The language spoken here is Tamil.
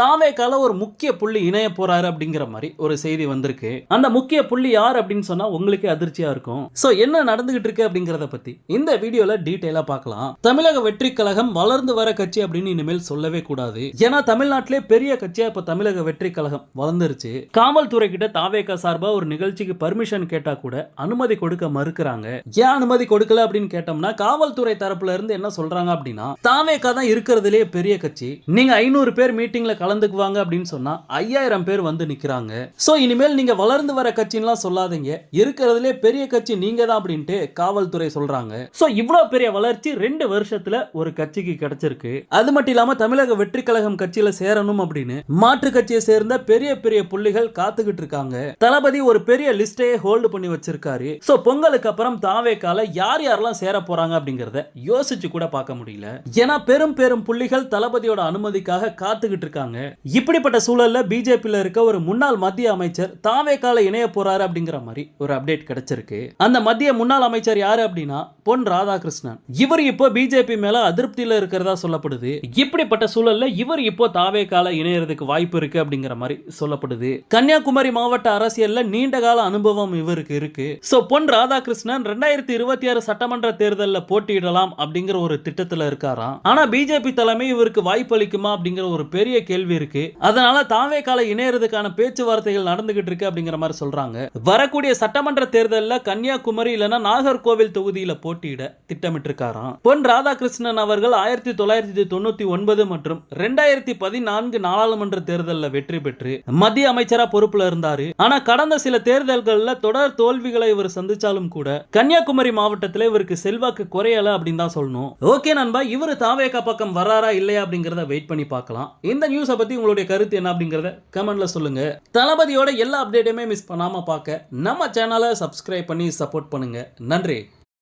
தாவேக்கால ஒரு முக்கிய புள்ளி இணைய போறாரு அப்படிங்கிற மாதிரி ஒரு செய்தி வந்திருக்கு. அந்த முக்கிய புள்ளி யார் அப்படின்னு சொன்னா உங்களுக்கே அதிர்ச்சியா இருக்கும். சோ என்ன நடந்துகிட்டு இருக்கு அப்படிங்கறத பத்தி இந்த வீடியோல டீடைலா பார்க்கலாம். தமிழக வெற்றி கழகம் வளர்ந்து வர கட்சி அப்படின்னு இனிமேல் சொல்லவே கூடாது. ஏன்னா தமிழ்நாட்டிலே பெரிய கட்சியா இப்ப தமிழக வெற்றி கழகம் வளர்ந்துருச்சு. காவல்துறை கிட்ட தாவேக்கா சார்பா ஒரு நிகழ்ச்சிக்கு பர்மிஷன் கேட்டா கூட அனுமதி கொடுக்க மறுக்கிறாங்க. ஏன் அனுமதி கொடுக்கல அப்படின்னு கேட்டோம்னா காவல்துறை தரப்புல இருந்து என்ன சொல்றாங்க அப்படின்னா தாவேக்கா தான் இருக்கிறதுலே பெரிய கட்சி. நீங்க ஐநூறு பேர் மீட்டிங்ல கலந்துக்குவாங்க அப்படின்னு சொன்னா ஐயாயிரம் பேர் வந்து நிக்கிறாங்க. சோ இனிமேல் நீங்க வளர்ந்து வர கட்சின்லாம் சொல்லாதீங்க. இருக்கிறதுலே பெரிய கட்சி நீங்க தான் அப்படின்ட்டு காவல்துறை சொல்றாங்க. சோ இவ்வளவு பெரிய வளர்ச்சி ரெண்டு வருஷத்துல ஒரு கட்சிக்கு கிடைச்சிருக்கு. அது மட்டும் இல்லாம தமிழக வெற்றி கழகம் கட்சியில சேரணும் அப்படின்னு மாற்று கட்சியை சேர்ந்த பெரிய பெரிய புள்ளிகள் காத்துக்கிட்டு இருக்காங்க. தளபதி ஒரு பெரிய லிஸ்டையே ஹோல்டு பண்ணி வச்சிருக்காரு. சோ பொங்கலுக்கு அப்புறம் தாவே கால யார் யாரெல்லாம் சேர போறாங்க அப்படிங்கறத யோசிச்சு கூட பார்க்க முடியல. ஏன்னா பெரும் பெரும் புள்ளிகள் தளபதியோட அனுமதிக்காக காத்துக்கிட்டு இருக்காங்க. இப்படிப்பட்ட சூழலில் பிஜேபியில் இருக்க ஒரு முன்னாள் மத்திய அமைச்சர் தாவேக்கால இணைய போறாரு அப்படிங்கிற மாதிரி ஒரு அப்டேட் கிடைச்சிருக்கு. அந்த மத்திய முன்னாள் அமைச்சர் யார் அப்படின்னா பொன் ராதாகிருஷ்ணன். இவர் இப்போ பிஜேபி மேல அதிருப்தியில இருக்கிறதா சொல்லப்படுது. இப்படிப்பட்ட சூழல்ல இவர் இப்போ தாவேக்கால இணையறதுக்கு வாய்ப்பு இருக்கு அப்படிங்கிற மாதிரி சொல்லப்படுது. கன்னியாகுமரி மாவட்ட அரசியல்ல நீண்ட கால அனுபவம் இவருக்கு இருக்கு. சோ பொன் ராதாகிருஷ்ணன் ரெண்டாயிரத்தி இருபத்தி ஆறு சட்டமன்ற தேர்தலில் போட்டியிடலாம் அப்படிங்கிற ஒரு திட்டத்துல இருக்காராம். ஆனா பிஜேபி தலைமை இவருக்கு வாய்ப்பு அளிக்குமா அப்படிங்கிற ஒரு பெரிய கேள்வி இருக்கு. அதனால தாவே கால இணையறதுக்கான பேச்சுவார்த்தைகள் நடந்துகிட்டு இருக்கு அப்படிங்கிற மாதிரி சொல்றாங்க. வரக்கூடிய சட்டமன்ற தேர்தலில் கன்னியாகுமரி இல்லைன்னா நாகர்கோவில் தொகுதியில போட்டியிட திட்டமிட்டிருக்காராம். பொன் ராதாகிருஷ்ணன் அவர்கள் ஆயிரத்தி தொள்ளாயிரத்தி தொண்ணூத்தி ஒன்பது மற்றும் ரெண்டாயிரத்தி பதினான்கு நாடாளுமன்ற தேர்தலில் வெற்றி பெற்று மத்திய அமைச்சரா பொறுப்புல இருந்தாரு. ஆனா கடந்த சில தேர்தல்கள்ல தொடர் தோல்விகளை இவர் சந்திச்சாலும் கூட கன்னியாகுமரி மாவட்டத்தில் இவருக்கு செல்வாக்கு குறையல அப்படின்னு தான் சொல்லணும். ஓகே நண்பா இவர் தாவேக்கா பக்கம் வராரா இல்லையா அப்படிங்கறத வெயிட் பண்ணி பார்க்கலாம். இந்த நியூஸை பத்தி உங்களுடைய கருத்து என்ன அப்படிங்கறத கமெண்ட்ல சொல்லுங்க. தளபதியோட எல்லா அப்டேட்டுமே மிஸ் பண்ணாம பார்க்க நம்ம சேனலை சப்ஸ்கிரைப் பண்ணி சப்போர்ட் பண்ணுங்க. நன்றி.